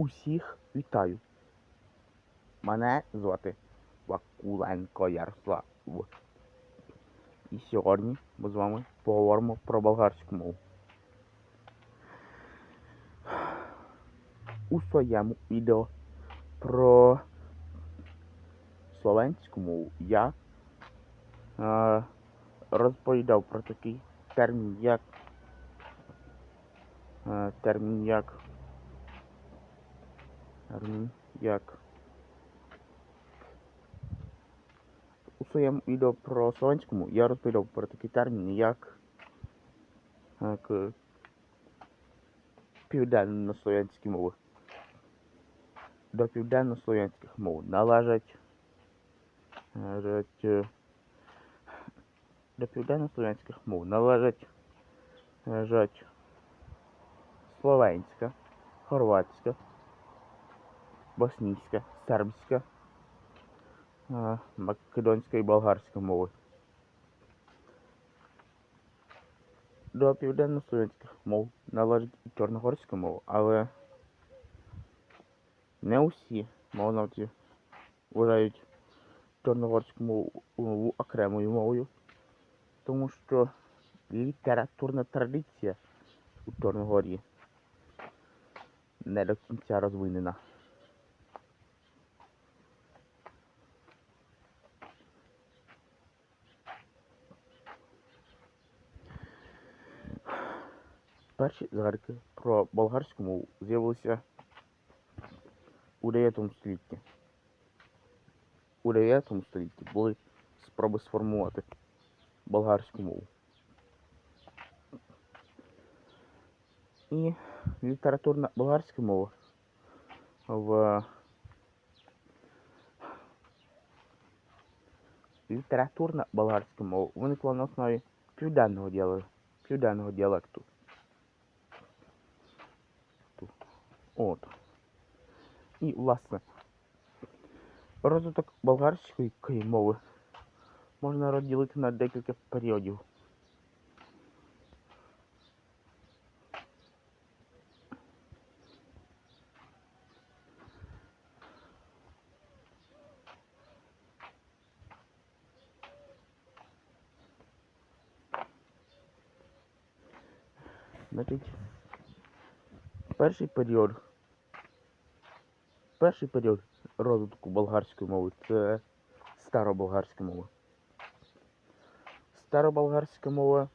Усіх вітаю. Мене звати Вакуленко Ярослав. І сьогодні ми з вами поговоримо про болгарську мову. У своєму відео про словенську мову я е, розповідав про такий термін, як е, термін як як у своєму відео про словенську мову я розповідав про такий термін, як, як е, південно-слов'янські мови. До південно-слов'янських мов належать е, до південно-слов'янських мов належать належать словенська, хорватська, боснійська, сербська, македонська і болгарська мови. До південно-слов'янських мов належить і чорногорська мова, але не усі мовознавці вважають чорногорську мову окремою мовою, тому що літературна традиція у Чорногорії не до кінця розвинена. Перші згадки про болгарську мову з'явилися у 9 столітті. У 9 столітті були спроби сформувати болгарську мову. І літературна болгарська мова в літературна болгарська мова виникла на основі південного діалекту. Південного діалекту. От. І, власне, розвиток болгарської мови можна розділити на декілька періодів. перший період. Перший період розвитку болгарської мови це староболгарська мова. Староболгарська мова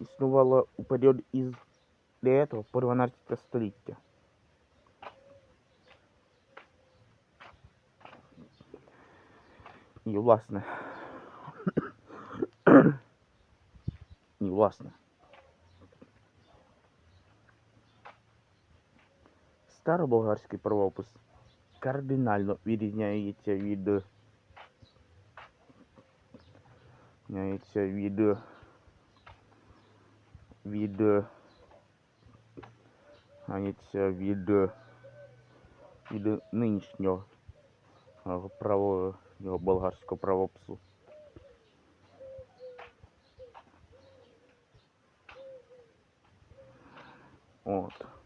існувала у період із 9 по 12 століття. І власне. І власне. Староболгарський правопис кардинально відрізняється від від від від від нинішнього право його болгарського правопису. От.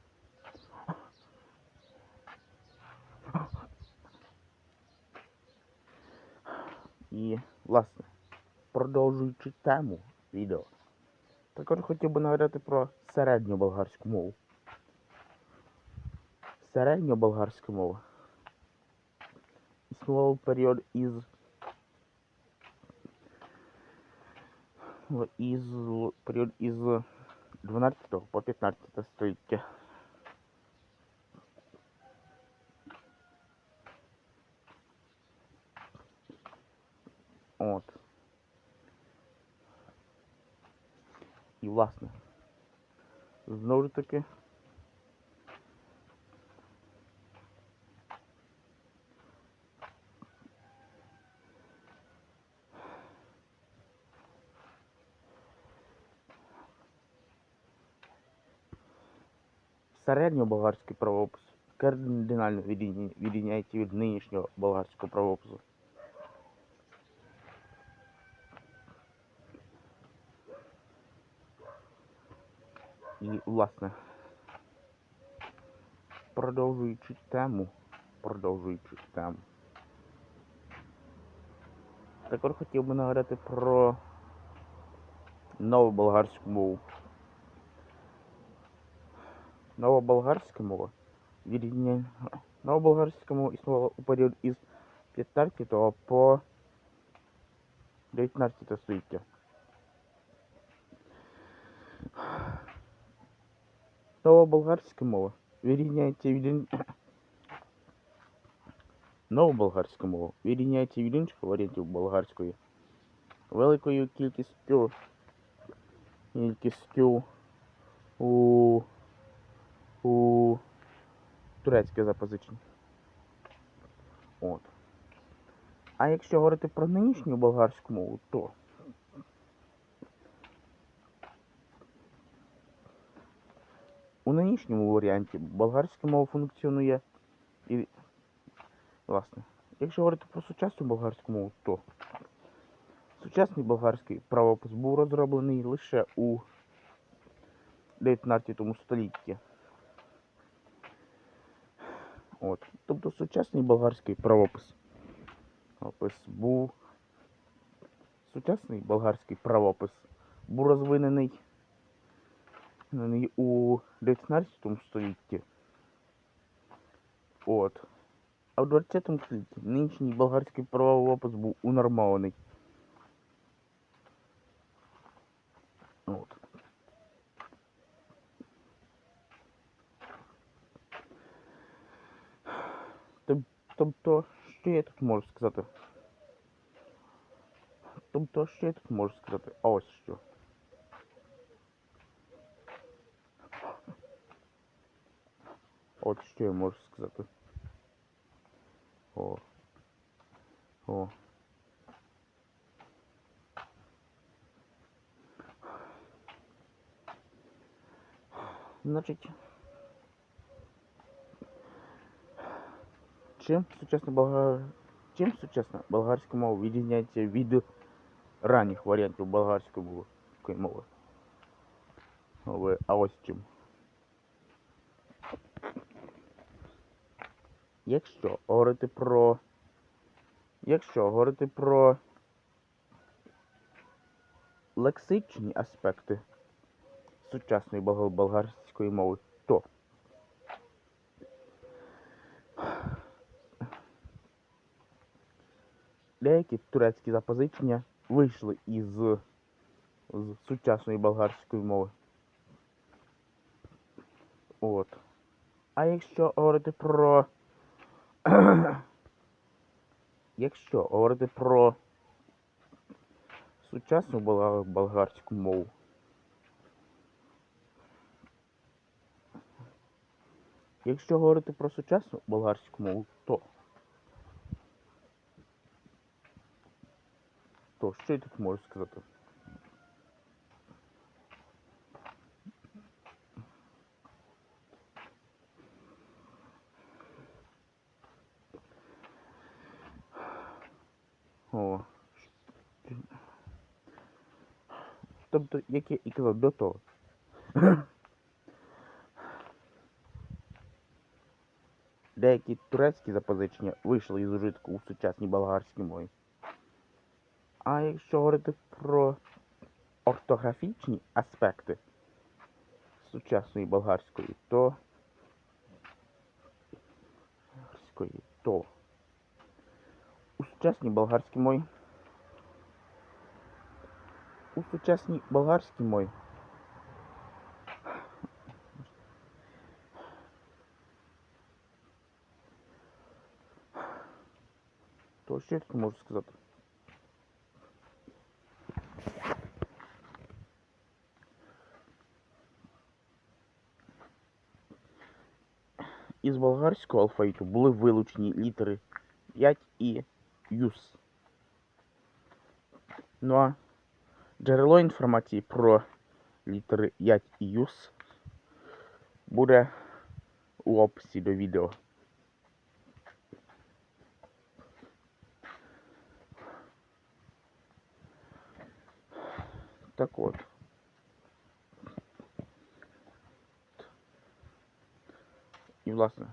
І, власне, продовжуючи тему відео, також хотів би нагадати про середню болгарську мову. Середня болгарська мова існувала період із із період із 12 по 15 століття. От. І власне. Знову ж таки. Середньоболгарський правопис кардинально відрізняється від нинішнього болгарського правопису. Власне, продовжуючи тему. Продовжуючи тему. Також хотів би нагадати про нову болгарську мову. Нова болгарська мова відрізняє. Нова болгарська мова існувала у період із 15 по 19 століття. Нова болгарська мова відрізняється від ін- Нова болгарська мова відрізняється від інших варіантів болгарської великою кількістю кількістю у, у турецьке запозичення. От. А якщо говорити про нинішню болгарську мову, то у нинішньому варіанті болгарська мова функціонує і, власне, якщо говорити про сучасну болгарську мову, то сучасний болгарський правопис був розроблений лише у 19 столітті. От. Тобто сучасний болгарський правопис. Опис був. Сучасний болгарський правопис був розвинений розвинений у 19 столітті. От. А в 20 столітті нинішній болгарський правопис був унормований. От. Тоб- Тобто, що я тут можу сказати? Тобто, що я тут можу сказати? А ось що. От що я можу сказати. О. О. Значить. Чим сучасна болгар... Чим сучасна болгарська мова відрізняється від ранніх варіантів болгарської мови? А ось чим. Якщо говорити про. Якщо говорити про лексичні аспекти сучасної болгарської мови, то деякі турецькі запозичення вийшли із з сучасної болгарської мови. От. А якщо говорити про. якщо говорити про сучасну болгарську мову, якщо говорити про сучасну болгарську мову, то. То що я тут можу сказати? О. Тобто, як я і казав до. Деякі турецькі запозичення вийшли із ужитку у сучасній болгарській мові. А якщо говорити про ортографічні аспекти сучасної болгарської, то болгарської, то у сучасній болгарській мові у сучасній болгарській мові то тут можу сказати? Із болгарського алфавіту були вилучені літери 5 і юс. Ну а джерело інформації про літери 5 і юс буде у описі до відео. Так от. І власне.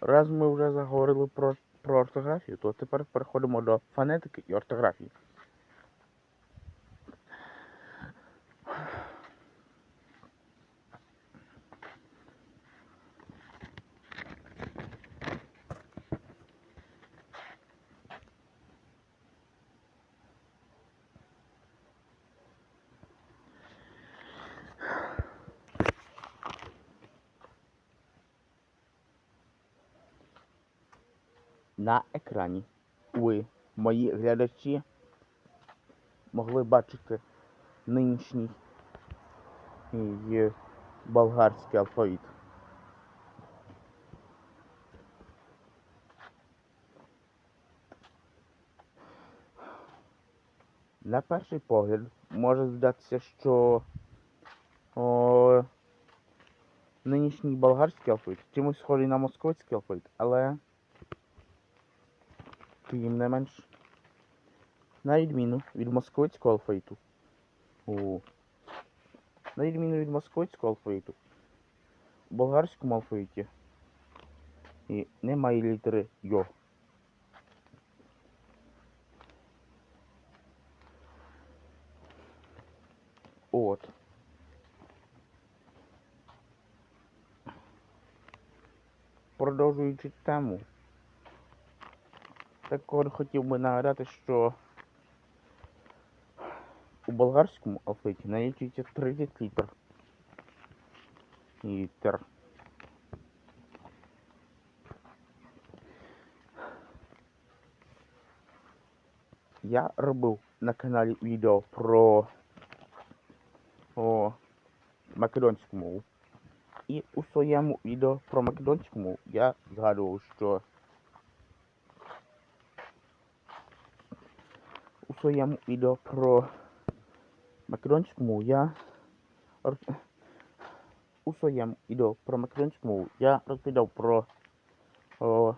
Раз ми вже заговорили про, про орфографію, то тепер переходимо до фонетики і орфографії. На екрані ви, мої глядачі, могли бачити нинішній болгарський алфавіт. На перший погляд може здатися, що о, нинішній болгарський алфавіт чимось схожий на московський алфавіт, але тим не менш, на відміну від московського алфавіту. О, на відміну від московського алфавіту, в болгарському алфавіті і немає літери Йо. От. Продовжуючи тему, також хотів би нагадати, що у болгарському алфавіті налічується 30 літер. Літер. Я робив на каналі відео про о, македонську мову. І у своєму відео про македонську мову я згадував, що своєму відео про македонську мову. Я у своєму відео про македонську мову. Я розповідав про о,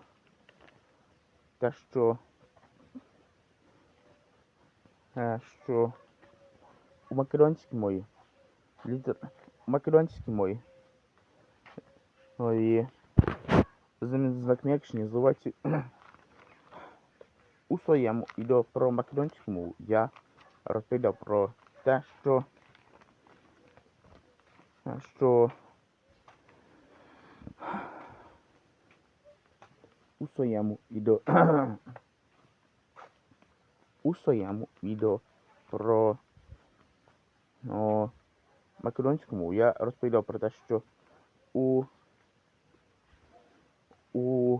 те, що е, що у македонській мові літер у македонській мові ой, замість знак м'якшення називається у своєму відео про македонську мову я розповідав про те, що що у своєму відео у своєму відео про о, македонську мову я розповідав про те, що у у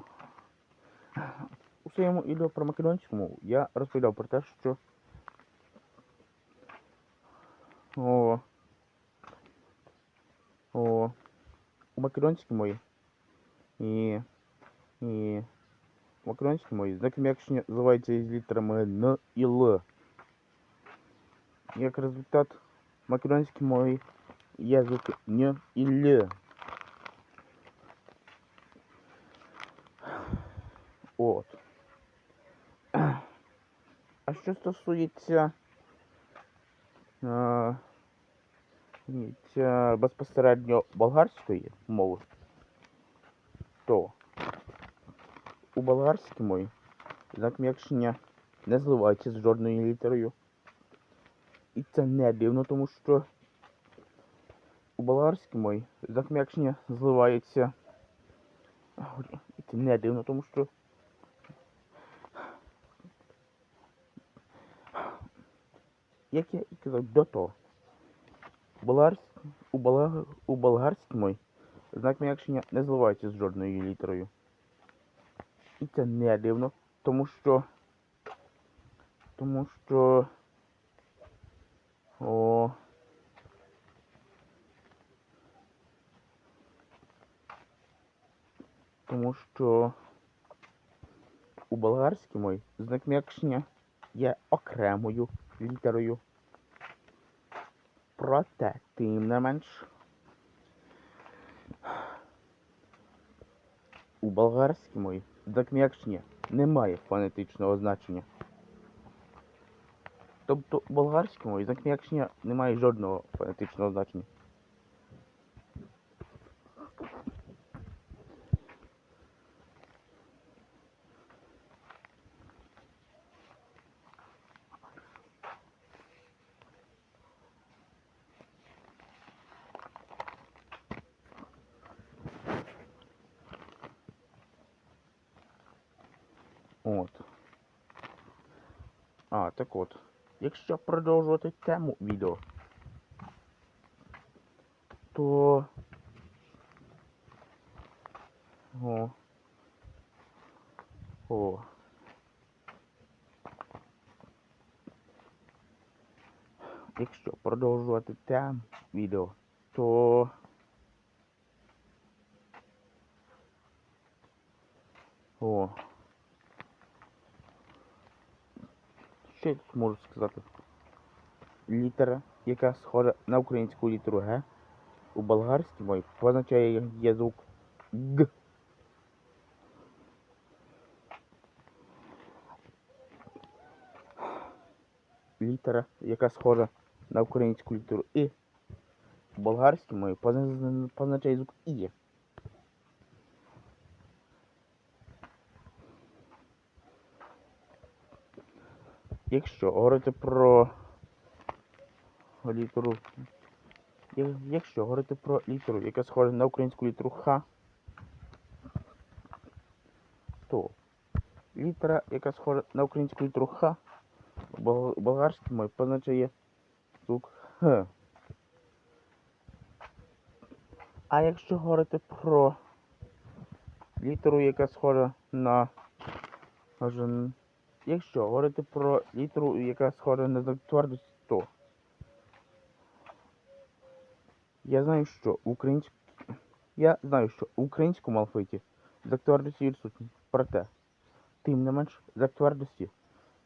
своєму відео про македонську мову я розповідав про те, що о, о, у македонській мові і, і у македонській мові знак м'якшення називається із літерами Н і Л. Як результат в македонській мові є звуки Н і Л. От. А що стосується е, ця безпосередньо болгарської мови, то у болгарській мові знак м'якшення не зливається з жодною літерою. І це не дивно, тому що у болгарській мові знак м'якшення зливається. І це не дивно, тому що як я і казав до того, у, болгар... у болгарській мові знак м'якшення не зливається з жодною літерою. І це не дивно, тому що. Тому що. О. Тому що у болгарській мові знак м'якшення є окремою літерою. Проте, тим не менш, у болгарській мові немає фонетичного значення. Тобто у болгарській закм'якшення немає жодного фонетичного значення. От. А, так от. Якщо продовжувати тему відео, то. О. О. Якщо продовжувати тему відео, то. О. Що я тут можу сказати? Літера, яка схожа на українську літеру Г, у болгарській мові позначає є звук Г. Літера, яка схожа на українську літеру І, у болгарській мові позначає звук І. Якщо говорити про літеру. Якщо говорити про літеру, яка схожа на українську літеру Х, то літера, яка схожа на українську літеру Х, бол- болгарській мові позначає звук Х. А якщо говорити про літеру, яка схожа на Якщо говорити про літеру, яка схожа на знак твердості, то я знаю, що в українськ... Я знаю, що українському алфавіті знак твердості відсутній. Проте, тим не менш, знак твердості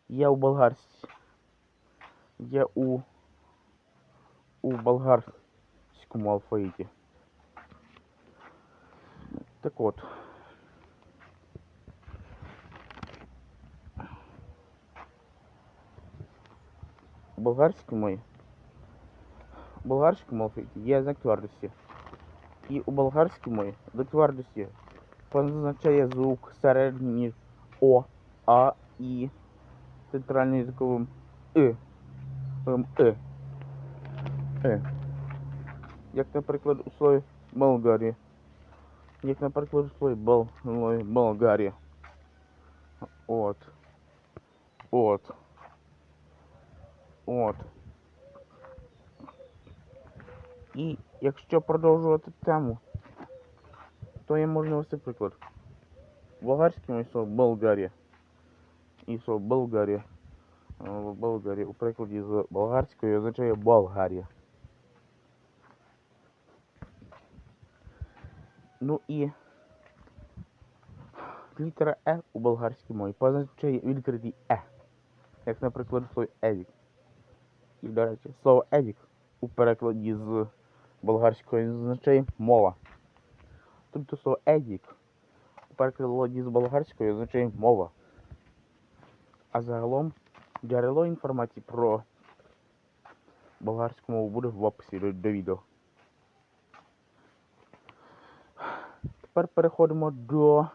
є у болгарській. Є у у болгарському алфавіті. Так от. У болгарській мові. У болгарському алфавіті є знак твердості. І у болгарській мові знак твердості позначає звук середній О, А і центральним язиковим И. Ем, И. И. Як, наприклад, у слові Болгарія. Як, наприклад, у слові Бол... Болгарія. От. От. От. І якщо продовжувати тему, то я можу навести приклад. Є слово Болгарія. І Болгарія. е, В Болгарії у прикладі з болгарської означає Болгарія. Ну і літера Е у болгарській мові позначає відкритий Е. Як, наприклад, у слові Едік. До речі, слово Едік у перекладі з болгарської означає мова. Тобто слово Едік у перекладі з болгарської означає мова. А загалом джерело інформації про болгарську мову буде в описі до відео. Тепер переходимо до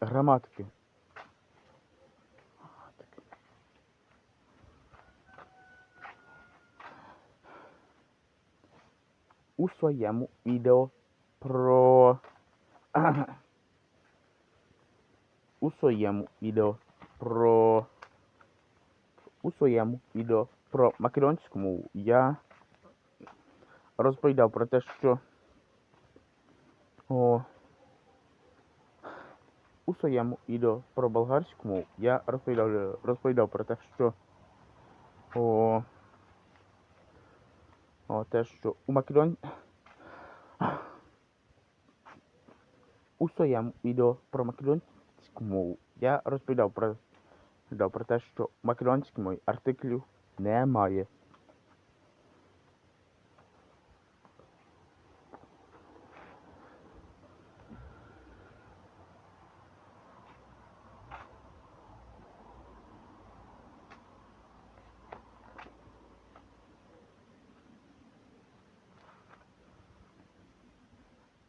граматики. У своєму відео про. у своєму відео про. У своєму відео про македонську мову я розповідав про те, що. О, у своєму відео про болгарську мову я розповідав, розповідав про те, що. О, о, те, що у Македон... У своєму відео про македонську мову я розповідав про, про те, що у македонській артиклів немає.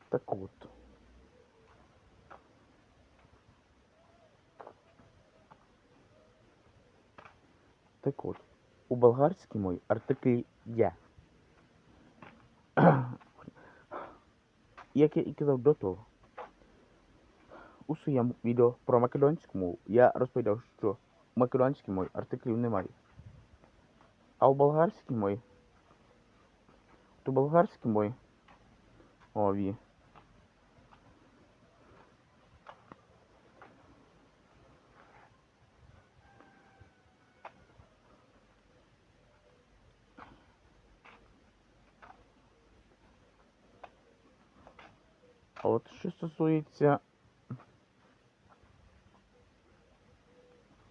Так от. Так от, у болгарській мові артиклі є. Як я і казав до того, у своєму відео про македонську мову я розповідав, що у македонській мові артиклів немає. А у болгарській мові. То болгарській мові. Ові. От що стосується.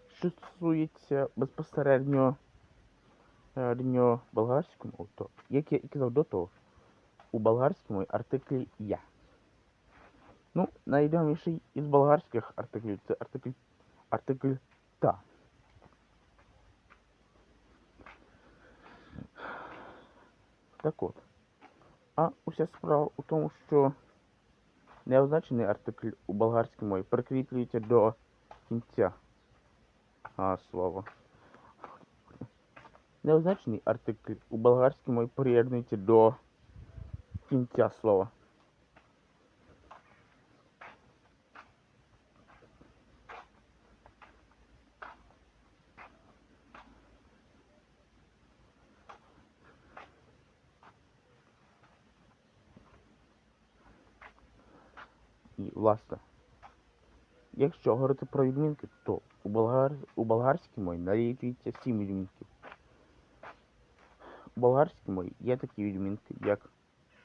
Що стосується безпосередньо безпосередньо болгарської то як я і казав до того, у болгарській мові артиклі я. Ну, найвідоміший із болгарських артиклів це артикль артикль та. Так от. А уся справа у тому, що неозначений артикль у болгарській мові прикріплюється до кінця а, слова. Неозначений артикль у болгарській мові приєднується до кінця слова. І власне, якщо говорити про відмінки, то у, болгар... у болгарській мові налічується сім відмінків. У болгарській мові є такі відмінки, як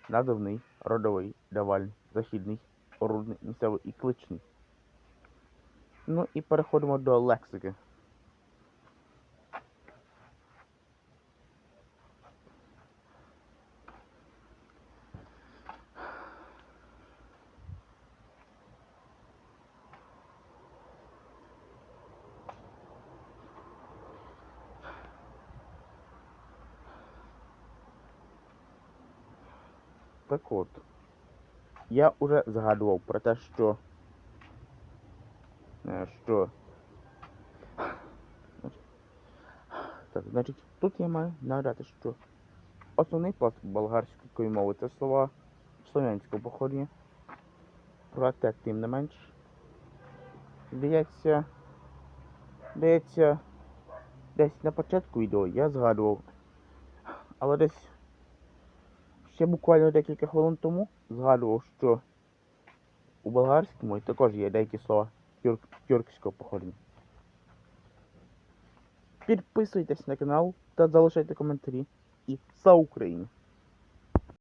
надавний, родовий, давальний, західний, орудний, місцевий і кличний. Ну і переходимо до лексики. От, я уже згадував про те, що. е, що. Так, значить, тут я маю нагадати, що основний пласт болгарської мови це слова слов'янського походження. Проте, тим не менш, здається, здається, десь на початку відео я згадував, але десь ще буквально декілька хвилин тому згадував, що у болгарському також є деякі слова тюрк, тюркського походження. Підписуйтесь на канал та залишайте коментарі. І слава Україні!